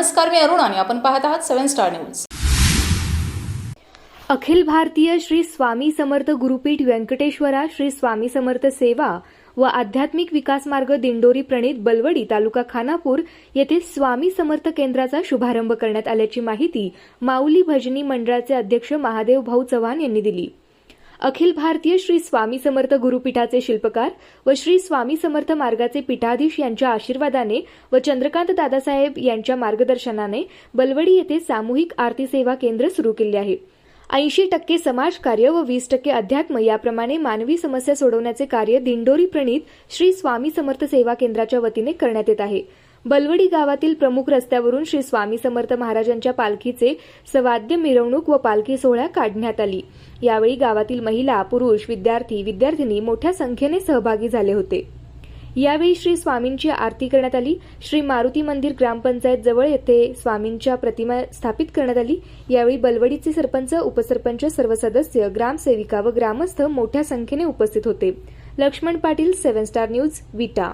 नमस्कार मी अरुण आणि आपण पाहत आहात seven star news. Akhil Bharatiya Shri Swami Samarth Gurupeeth Venkateshwara Shri Swami Samarth सेवा व आध्यात्मिक विकास मार्ग दिंडोरी प्रणित बलवडी तालुका खानापूर येथे स्वामी समर्थ केंद्राचा शुभारंभ करण्यात आल्याची माहिती माऊली भजनी मंडळाचे अध्यक्ष महादेव भाऊ चव्हाण यांनी दिली. अखिल भारतीय श्री स्वामी समर्थ गुरुपीठाचे शिल्पकार व श्री स्वामी समर्थ मार्गाचे पीठाधीश यांच्या आशीर्वादाने व चंद्रकांत दादासाहेब यांच्या मार्गदर्शनाने बलवडी येथे सामूहिक आरती सेवा केंद्र सुरू केले आहे. ऐंशी टक्के समाजकार्य व वीस टक्के अध्यात्म याप्रमाणे मानवी समस्या सोडवण्याचे कार्य दिंडोरी प्रणीत श्री स्वामी समर्थ सेवा केंद्राच्या वतीने करण्यात येत आहे. बलवडी गावातील प्रमुख रस्त्यावरून श्री स्वामी समर्थ महाराजांच्या पालखीचे सवाद्य मिरवणूक व पालखी सोहळा काढण्यात आली. यावेळी गावातील महिला पुरुष विद्यार्थी विद्यार्थिनी मोठ्या संख्येने सहभागी झाले होते. यावेळी श्री स्वामींची आरती करण्यात आली. श्री मारुती मंदिर ग्रामपंचायत जवळ येथे स्वामींच्या प्रतिमा स्थापित करण्यात आली. यावेळी बलवडीचे सरपंच उपसरपंच सर्व सदस्य ग्रामसेविका व ग्रामस्थ मोठ्या संख्येने उपस्थित होते. Lakshman Patil seven star news Vita.